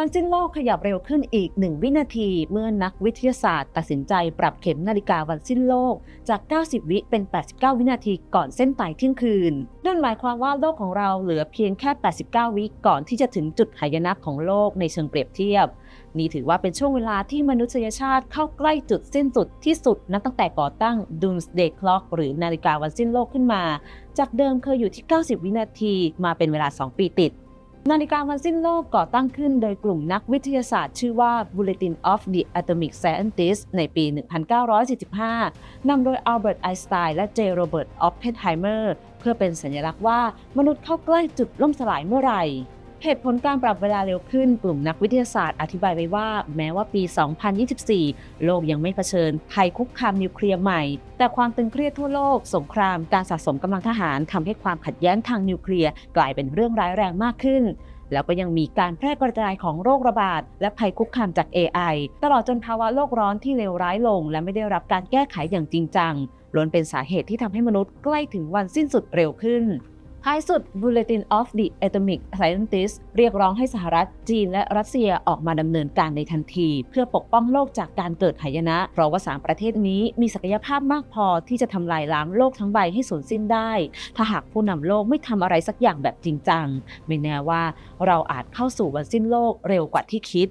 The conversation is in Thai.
วันสิ้นโลกขยับเร็วขึ้นอีก 1 วินาที เมื่อนักวิทยาศาสตร์ตัดสินใจปรับเข็มนาฬิกาวันสิ้นโลกจาก 90 วิเป็น 89 วินาทีก่อนเส้นตายเที่ยงคืน นั่นหมายความว่าโลกของเราเหลือเพียงแค่ 89 วิก่อนที่จะถึงจุดหายนะของโลกในเชิงเปรียบเทียบ นี่ถือว่าเป็นช่วงเวลาที่มนุษยชาติเข้าใกล้จุดสิ้นสุดที่สุดนับตั้งแต่ก่อตั้ง Doomsday Clock หรือนาฬิกาวันสิ้นโลกขึ้นมา จากเดิมเคยอยู่ที่ 90 วินาที มาเป็นเวลา 2 ปีติด นาฬิกาวันสิ้นโลกก่อตั้งขึ้นโดยกลุ่มนักวิทยาศาสตร์ชื่อว่า Bulletin of the Atomic Scientists ในปี 1945 นำโดยอัลเบิร์ตไอน์สไตน์และเจโรเบิร์ตออฟเพนไฮเมอร์ เพื่อเป็นสัญลักษณ์ว่ามนุษย์เข้าใกล้จุดล่มสลายเมื่อไหร่ เหตุผลการปรับเวลาเร็วขึ้นกลุ่มนักวิทยาศาสตร์อธิบายไว้ว่า แม้ว่าปี 2024 โลกยังไม่เผชิญภัยคุกคามนิวเคลียร์ใหม่ แต่ความตึงเครียดทั่วโลก สงคราม การสะสมกำลังทหารทำให้ความขัดแย้งทางนิวเคลียร์กลายเป็นเรื่องร้ายแรงมากขึ้น แล้วก็ยังมีการแพร่กระจายของโรคระบาด และภัยคุกคามจาก AI ตลอดจนภาวะโลกร้อนที่เลวร้ายลง และไม่ได้รับการแก้ไขอย่างจริงจังล้วนเป็นสาเหตุที่ทำให้มนุษย์ใกล้ถึงวันสิ้นสุดเร็วขึ้น ท้ายสุด Bulletin of the Atomic Scientists เรียกร้องให้สหรัฐ จีนและรัสเซียออกมาดำเนินการในทันที เพื่อปกป้องโลกจากการเกิดหายนะ เพราะว่าสามประเทศนี้มีศักยภาพมากพอที่จะทำลายล้างโลกทั้งใบให้สูญสิ้นได้ ถ้าหากผู้นำโลกไม่ทำอะไรสักอย่างแบบจริงจัง ไม่แน่ว่าเราอาจเข้าสู่วันสิ้นโลกเร็วกว่าที่คิด